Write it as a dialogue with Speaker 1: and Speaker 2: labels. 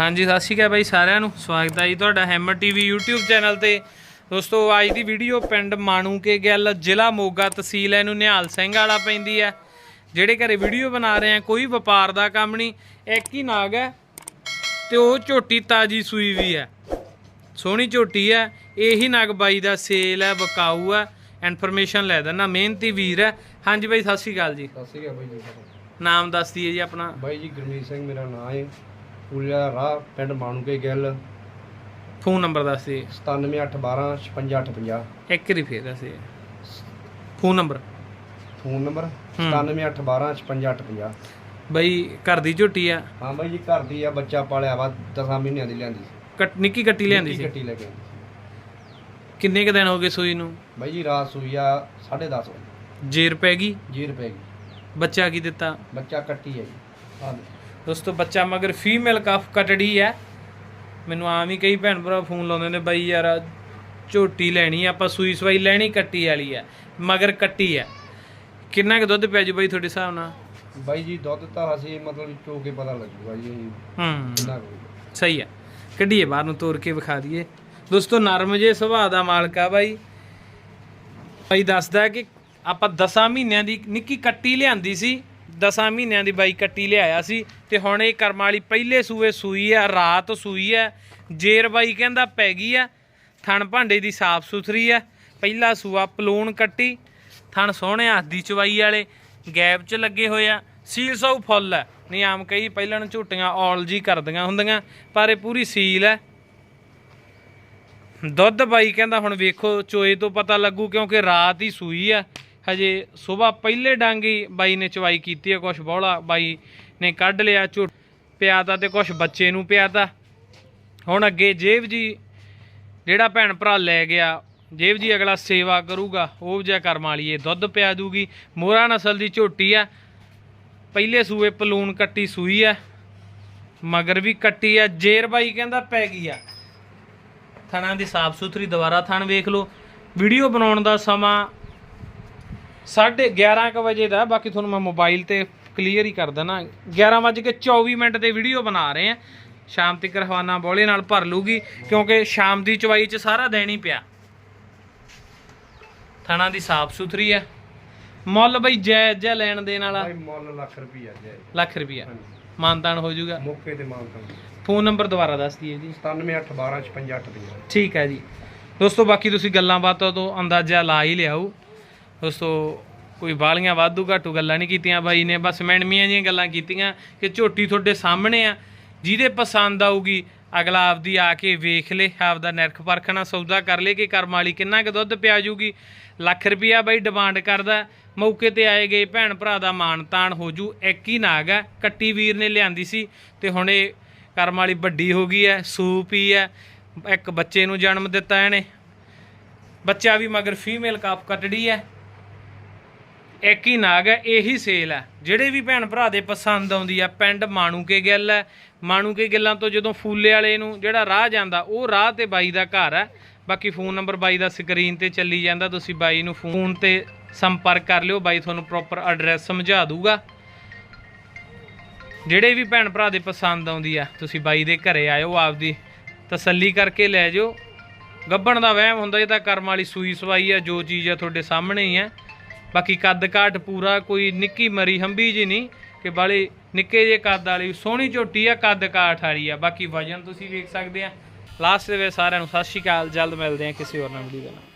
Speaker 1: ਹਾਂਜੀ ਸਤਿ ਸ਼੍ਰੀ ਅਕਾਲ ਬਾਈ ਸਾਰਿਆਂ ਨੂੰ। ਸਵਾਗਤ ਹੈ ਜੀ ਤੁਹਾਡਾ ਹੈਮਰ ਟੀਵੀ YouTube ਚੈਨਲ ਤੇ। ਦੋਸਤੋ ਅੱਜ ਦੀ ਵੀਡੀਓ ਪਿੰਡ ਮਾਣੂਕੇ ਗੱਲ ਜ਼ਿਲ੍ਹਾ ਮੋਗਾ ਤਹਿਸੀਲ ਇਹਨੂੰ ਨਿਹਾਲ ਸਿੰਘ ਵਾਲਾ ਪੈਂਦੀ ਹੈ। ਜਿਹੜੇ ਘਰੇ ਵੀਡੀਓ ਬਣਾ ਰਹੇ ਆ ਕੋਈ ਵਪਾਰ ਦਾ ਕੰਮ ਨਹੀਂ। ਇੱਕ ਹੀ ਨਾਗ ਹੈ ਤੇ ਉਹ ਝੋਟੀ ਤਾਜੀ ਸੂਈ ਵੀ ਹੈ। ਸੋਹਣੀ ਝੋਟੀ ਹੈ ਇਹੀ ਨਗ ਬਾਈ ਦਾ ਸੇਲ ਹੈ ਬਕਾਊ ਹੈ। ਇਨਫੋਰਮੇਸ਼ਨ ਲੈ ਦੇਣਾ ਮਿਹਨਤੀ ਵੀਰ ਹੈ। ਹਾਂਜੀ ਬਾਈ ਸਤਿ ਸ਼੍ਰੀ ਅਕਾਲ ਜੀ।
Speaker 2: ਸਤਿ ਸ਼੍ਰੀ ਅਕਾਲ ਬਾਈ
Speaker 1: ਨਾਮ ਦੱਸ ਦਈਏ ਜੀ ਆਪਣਾ।
Speaker 2: ਬਾਈ ਜੀ ਗੁਰਮੀਤ ਸਿੰਘ ਮੇਰਾ ਨਾਮ ਹੈ। ਪੂਲਿਆ ਰਾਹ ਪਿੰਡ ਮਾਣੂਕੇ ਗਿੱਲ।
Speaker 1: ਫੋਨ ਨੰਬਰ ਦੱਸ ਦਈਏ
Speaker 2: 97812 56850
Speaker 1: ਇੱਕ ਵਾਰੀ ਫੇਰ ਦੱਸ ਦਈਏ ਫੋਨ ਨੰਬਰ।
Speaker 2: Phone number?
Speaker 1: ਹੂੰ।
Speaker 2: 97812 56850
Speaker 1: ਬਈ ਘਰ ਦੀ ਝੋਟੀ ਆ?
Speaker 2: ਹਾਂ ਬਾਈ ਜੀ ਘਰ ਦੀ ਆ ਬੱਚਾ ਪਾਲਿਆ ਵਾ 10 ਮਹੀਨਿਆਂ ਦੀ ਲਿਆਂਦੀ ਸੀ।
Speaker 1: ਕੱਟ ਨਿੱਕੀ ਕੱਟੀ ਲਿਆਂਦੀ ਸੀ?
Speaker 2: ਕੱਟੀ ਲੈ ਕੇ ਆਂਦੀ।
Speaker 1: ਕਿੰਨੇ ਕ ਦਿਨ ਹੋ ਗਏ ਸੂਈ ਨੂੰ?
Speaker 2: ਬਾਈ ਜੀ ਰਾਤ ਸੂਈ ਆ 10:30 ਵਜੇ।
Speaker 1: ਜੇਰ ਪੈ ਗਈ?
Speaker 2: ਜੀ ਰੁਪਏ ਦੀ
Speaker 1: ਬੱਚਾ ਕੀ ਦਿੱਤਾ?
Speaker 2: ਬੱਚਾ ਕੱਟੀ ਹੈ ਜੀ। ਆ
Speaker 1: ਦੋਸਤੋ ਬੱਚਾ ਮਗਰ ਫੀਮੇਲ ਕਫ ਕਟੜੀ ਹੈ। ਮੈਨੂੰ ਆਮ ਹੀ ਕਈ ਭੈਣ ਭਰਾ ਫੋਨ ਲਾਉਂਦੇ ਨੇ ਬਾਈ ਯਾਰ ਝੋਟੀ ਲੈਣੀ ਆਪਾਂ ਸੂਈ ਸਵਾਈ ਲੈਣੀ ਕੱਟੀ ਵਾਲੀ ਆ ਮਗਰ ਕੱਟੀ ਆ ਕਿੰਨਾ ਕੁ ਦੁੱਧ ਪੈ ਜੂ ਬਾਈ ਤੁਹਾਡੇ ਹਿਸਾਬ ਨਾਲ?
Speaker 2: ਬਾਈ ਜੀ ਦੁੱਧ ਤਾਂ ਅਸੀਂ ਮਤਲਬ ਚੋ ਕੇ ਪਤਾ ਲੱਗੂਗਾ ਜੀ
Speaker 1: ਹੂੰ। ਸਹੀ ਆ ਕੱਢੀਏ ਬਾਹਰ ਨੂੰ ਤੋੜ ਕੇ ਵਿਖਾ ਦਈਏ। ਦੋਸਤੋ ਨਰਮ ਜੇ ਸੁਭਾਅ ਦਾ ਮਾਲਕ ਆ ਬਾਈ। ਬਾਈ ਦੱਸਦਾ ਕਿ ਆਪਾਂ 10 ਮਹੀਨਿਆਂ ਦੀ ਨਿੱਕੀ ਕੱਟੀ ਲਿਆਂਦੀ ਸੀ। 10 ਮਹੀਨਿਆਂ ਦੀ ਬਾਈ ਕੱਟੀ ਲਿਆਇਆ ਸੀ ਤੇ ਹੁਣ ਇਹ ਕਰਮ ਵਾਲੀ ਪਹਿਲੇ ਸੂਏ ਸੂਈ ਆ, ਰਾਤ ਸੂਈ ਆ, ਜੇਰ ਬਾਈ ਕਹਿੰਦਾ ਪੈ ਗਈ ਆ, ਥਣ ਭਾਂਡੇ ਦੀ ਸਾਫ਼ ਸੁਥਰੀ ਆ, ਪਹਿਲਾ ਸੂਆ ਪਲੂਣ ਕੱਟੀ, ਥਣ ਸੋਹਣੇ ਹੱਥ ਦੀ ਚਵਾਈ ਵਾਲੇ ਗੈਪ 'ਚ ਲੱਗੇ ਹੋਏ ਆ, ਸੀਲ ਸੌ ਫੁੱਲ ਆ, ਨਹੀਂ ਆਮ ਕਈ ਪਹਿਲਾਂ ਨੂੰ ਝੂਟੀਆਂ ਔਲ ਜੀ ਕਰਦੀਆਂ ਹੁੰਦੀਆਂ, ਪਰ ਇਹ ਪੂਰੀ ਸੀਲ ਹੈ ਦੁੱਧ ਬਾਈ ਕਹਿੰਦਾ ਹੁਣ ਵੇਖੋ, ਚੋਏ ਤੋਂ ਪਤਾ ਲੱਗੂ ਕਿਉਂਕਿ ਰਾਤ ਹੀ ਸੂਈ ਆ। ਹਜੇ ਸਵੇਰ ਪਹਿਲੇ ਡਾਂਗੀ ਬਾਈ ਨੇ ਚਵਾਈ ਕੀਤੀ ਹੈ, ਕੁਛ ਬੋਲਾ ਬਾਈ ਨੇ ਕੱਢ ਲਿਆ ਝੂ ਪਿਆਤਾ ਤੇ ਕੁਛ ਬੱਚੇ ਨੂੰ ਪਿਆਤਾ। ਹੁਣ ਅੱਗੇ ਜੇਬ ਜੀ, ਜਿਹੜਾ ਭੈਣ ਭਰਾ ਲੈ ਗਿਆ, ਜੇਬ ਜੀ ਅਗਲਾ ਸੇਵਾ ਕਰੂਗਾ, ਉਹ ਜਿਹਾ ਕਰਮ ਵਾਲੀ ਦੁੱਧ ਪਿਆ ਦੂਗੀ। ਮੋਰਾ ਨਸਲ ਦੀ ਝੋਟੀ ਆ, ਪਹਿਲੇ ਸੂਏ ਪਲੂਣ ਕੱਟੀ ਸੂਈ ਆ, ਮਗਰ ਵੀ ਕੱਟੀ ਆ, ਜੇਰ ਬਾਈ ਕਹਿੰਦਾ ਪੈ ਗਈ ਆ। ਥਣਾਂ ਦੀ ਸਾਫ਼ ਸੁਥਰੀ ਦੁਬਾਰਾ ਥਣ ਵੇਖ ਲਓ। ਵੀਡੀਓ ਬਣਾਉਣ ਦਾ ਸਮਾਂ 11:30 ਕ ਵਜੇ ਦਾ ਬਾਕੀ ਤੁਹਾਨੂੰ ਮੈਂ ਮੋਬਾਈਲ ਤੇ ਕਲੀਅਰ ਹੀ ਕਰ ਦਿੰਦਾ। 11:24 ਮਿੰਟ ਤੇ ਵੀਡੀਓ ਬਣਾ ਰਹੇ ਆ ਸ਼ਾਮ ਤੱਕ ਹਵਾਨਾ ਬੋਲੇ ਨਾਲ ਭਰ ਲੂਗੀ ਕਿਉਂਕਿ ਸ਼ਾਮ ਦੀ ਚਵਾਈ ਚ ਸਾਰਾ ਦਿਨ ਹੀ ਪਿਆ। ਥਣਾਂ ਦੀ ਸਾਫ਼ ਸੁਥਰੀ ਆ ਮੁੱਲ ਬਈ ਜਾਇਜ਼ ਜਿਹਾ ਲੈਣ ਦੇਣ ਵਾਲਾ।
Speaker 2: ਬਾਈ ਮੁੱਲ ਲੱਖ ਰੁਪਈਆ ਜੀ
Speaker 1: ਲੱਖ
Speaker 2: ਹਾਂਜੀ।
Speaker 1: ਮਾਨਤਾਨ ਹੋ ਜਾਊਗਾ।
Speaker 2: ਮੌਕੇ ਤੇ ਮਾਨਤਾ
Speaker 1: ਫੋਨ ਨੰਬਰ ਦੁਬਾਰਾ ਦੱਸ ਦਈਏ ਜੀ।
Speaker 2: 97812 56850
Speaker 1: ਠੀਕ ਹੈ ਜੀ। ਦੋਸਤੋ ਬਾਕੀ ਤੁਸੀਂ ਗੱਲਾਂ ਬਾਤਾਂ ਤੋਂ ਅੰਦਾਜ਼ਾ ਲਾ ਹੀ ਲਿਆਓ। ਦੋਸਤੋ, ਕੋਈ ਬਾਲੀਆਂ ਵਾਧੂ ਘਾਟੂ ਗੱਲਾਂ ਨਹੀਂ ਕੀਤੀਆਂ ਬਾਈ ਨੇ, ਬਸ ਮੈਣਮੀਆਂ ਜੀਆਂ ਗੱਲਾਂ ਕੀਤੀਆਂ ਕਿ ਝੋਟੀ ਤੁਹਾਡੇ ਸਾਹਮਣੇ ਆ, ਜਿਹਦੇ ਪਸੰਦ ਆਊਗੀ, ਅਗਲਾ ਆਪਦੀ ਆ ਕੇ ਵੇਖ ਲੇ, ਆਪਦਾ ਨਿਰਖ ਪਰਖਣਾ ਸੌਦਾ ਕਰ ਲੇ ਕਿ ਕਰਮ ਵਾਲੀ ਕਿੰਨਾ ਕੁ ਦੁੱਧ ਪਿਆ ਜੂਗੀ। ਲੱਖ ਰੁਪਿਆ ਬਾਈ ਡਿਮਾਂਡ ਕਰਦਾ, ਮੌਕੇ ਤੇ ਆਏ ਗਏ ਭੈਣ ਭਰਾ ਦਾ ਮਾਣ ਤਾਣ ਹੋ ਜੂ, ਇੱਕ ਹੀ ਨਾਗ ਹੈ ਕੱਟੀ ਵੀਰ ਨੇ ਲਿਆਂਦੀ ਸੀ ਤੇ ਹੁਣ ਇਹ ਕਰਮ ਵਾਲੀ ਵੱਡੀ ਹੋ ਗਈ ਹੈ ਸੂਪ ਹੀ ਹੈ ਇੱਕ ਬੱਚੇ ਨੂੰ ਜਨਮ ਦਿੱਤਾ ਇਹਨੇ। ਬੱਚਾ ਵੀ ਮਗਰ ਫੀਮੇਲ ਕਾਪ ਕੱਟੜੀ ਹੈ ਇੱਕ ਹੀ ਨਾਗ ਹੈ, ਇਹੀ ਸੇਲ ਹੈ। ਜਿਹੜੇ ਵੀ ਭੈਣ ਭਰਾ ਦੇ ਪਸੰਦ ਆਉਂਦੀ ਆ, ਪਿੰਡ ਮਾਣੂਕੇ ਗਿੱਲ ਹੈ। ਮਾਣੂਕੇ ਗਿੱਲਾਂ ਤੋਂ ਜਦੋਂ ਫੂਲੇ ਵਾਲੇ ਨੂੰ ਜਿਹੜਾ ਰਾਹ ਜਾਂਦਾ, ਉਹ ਰਾਹ ਤੇ ਬਾਈ ਦਾ ਘਰ ਹੈ। ਬਾਕੀ ਫੋਨ ਨੰਬਰ ਬਾਈ ਦਾ ਸਕਰੀਨ ਤੇ ਚੱਲੀ ਜਾਂਦਾ, ਤੁਸੀਂ ਬਾਈ ਨੂੰ ਫੋਨ ਤੇ ਸੰਪਰਕ ਕਰ ਲਿਓ, ਬਾਈ ਤੁਹਾਨੂੰ ਪ੍ਰੋਪਰ ਐਡਰੈਸ ਸਮਝਾ ਦੂਗਾ। ਜਿਹੜੇ ਵੀ ਭੈਣ ਭਰਾ ਦੇ ਪਸੰਦ ਆਉਂਦੀ ਆ, ਤੁਸੀਂ ਬਾਈ ਦੇ ਘਰੇ ਆਇਓ ਆਪਦੀ ਤਸੱਲੀ ਕਰਕੇ ਲੈ ਜਾਓ। ਗੱਬਣ ਦਾ ਵਹਿਮ ਹੁੰਦਾ, ਇਹ ਤਾਂ ਕਰਮ ਵਾਲੀ ਸੂਈ ਸਵਾਈ ਆ, ਜੋ ਚੀਜ਼ ਆ ਤੁਹਾਡੇ ਸਾਹਮਣੇ ਹੀ ਆ। ਬਾਕੀ ਕੱਦ ਕਾਠ ਪੂਰਾ, ਕੋਈ ਨਿੱਕੀ ਮਰੀ ਹੰਬੀ ਜੀ ਨਹੀਂ, ਕਿ ਬਾਲੇ ਨਿੱਕੇ ਜੇ ਕੱਦ ਵਾਲੀ, ਸੋਹਣੀ ਝੋਟੀ ਆ, ਕੱਦ ਕਾਠ ਵਾਲੀ ਆ। ਬਾਕੀ ਵਜਨ ਤੁਸੀਂ ਵੇਖ ਸਕਦੇ ਆ। ਲਾਸਟ ਦੇ ਵਿੱਚ ਸਾਰਿਆਂ ਨੂੰ ਸਤਿ ਸ਼੍ਰੀ ਅਕਾਲ, ਜਲਦ ਮਿਲਦੇ ਆ ਕਿਸੇ ਹੋਰ ਨਵੀਂ ਵੀਡੀਓ ਨਾਲ।